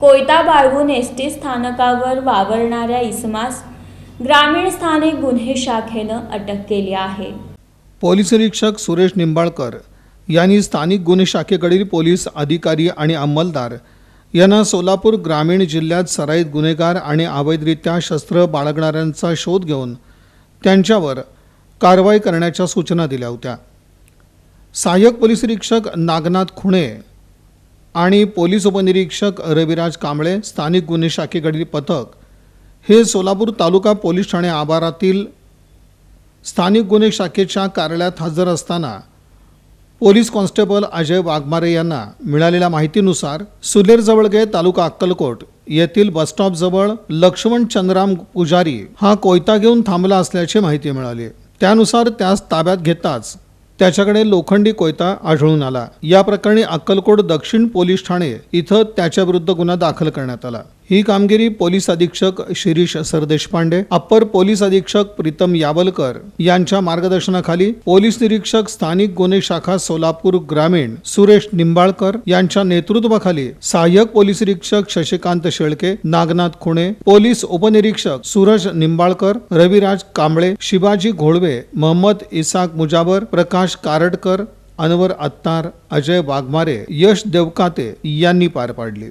कोयता बाळगून S T स्थानकावर वावरणाऱ्या इसमास ग्रामीण स्थानिक गुन्हे शाखेनं अटक केली आहे. पोलीस निरीक्षक सुरेश निंबाळकर यांनी स्थानिक गुन्हे शाखेकडील पोलीस अधिकारी आणि अंमलदार यांना सोलापूर ग्रामीण जिल्ह्यात सराईत गुन्हेगार आणि अवैधरित्या शस्त्र बाळगणाऱ्यांचा शोध घेऊन त्यांच्यावर कारवाई करण्याच्या सूचना दिल्या होत्या. सहाय्यक पोलीस निरीक्षक नागनाथ खुणे आणि पोलीस उपनिरीक्षक रविराज कांबळे स्थानिक गुन्हे शाखेकडील पथक हे सोलापूर तालुका पोलीस ठाणे आवारातील स्थानिक गुन्हे शाखेच्या कार्यालयात हजर असताना पोलीस कॉन्स्टेबल अजय वाघमारे यांना मिळालेल्या माहितीनुसार सुलेरजवळगे तालुका अक्कलकोट येथील बसस्टॉपजवळ लक्ष्मण चंद्राम पुजारी हा कोयता घेऊन थांबला असल्याची माहिती मिळाली. त्यानुसार त्यास ताब्यात घेताच त्याच्याकडे लोखंडी कोयता आढळून आला. या प्रकरणी अक्कलकोट दक्षिण पोलीस ठाणे इथं त्याच्याविरुद्ध गुन्हा दाखल करण्यात आला. ही कामगिरी पोलीस अधीक्षक शिरीष सरदेशपांडे अप्पर पोलीस अधीक्षक प्रीतम यावलकर यांच्या मार्गदर्शनाखाली पोलीस निरीक्षक स्थानिक गुन्हे शाखा सोलापूर ग्रामीण सुरेश निंबाळकर यांच्या नेतृत्वाखाली सहाय्यक पोलीस निरीक्षक शशिकांत शेळके नागनाथ खुणे पोलीस उपनिरीक्षक सूरज निंबाळकर रविराज कांबळे शिवाजी घोळवे मोहम्मद इसाक मुजाबर प्रकाश कारडकर अनवर अत्तार अजय वाघमारे यश देवकाते यांनी पार पाडली.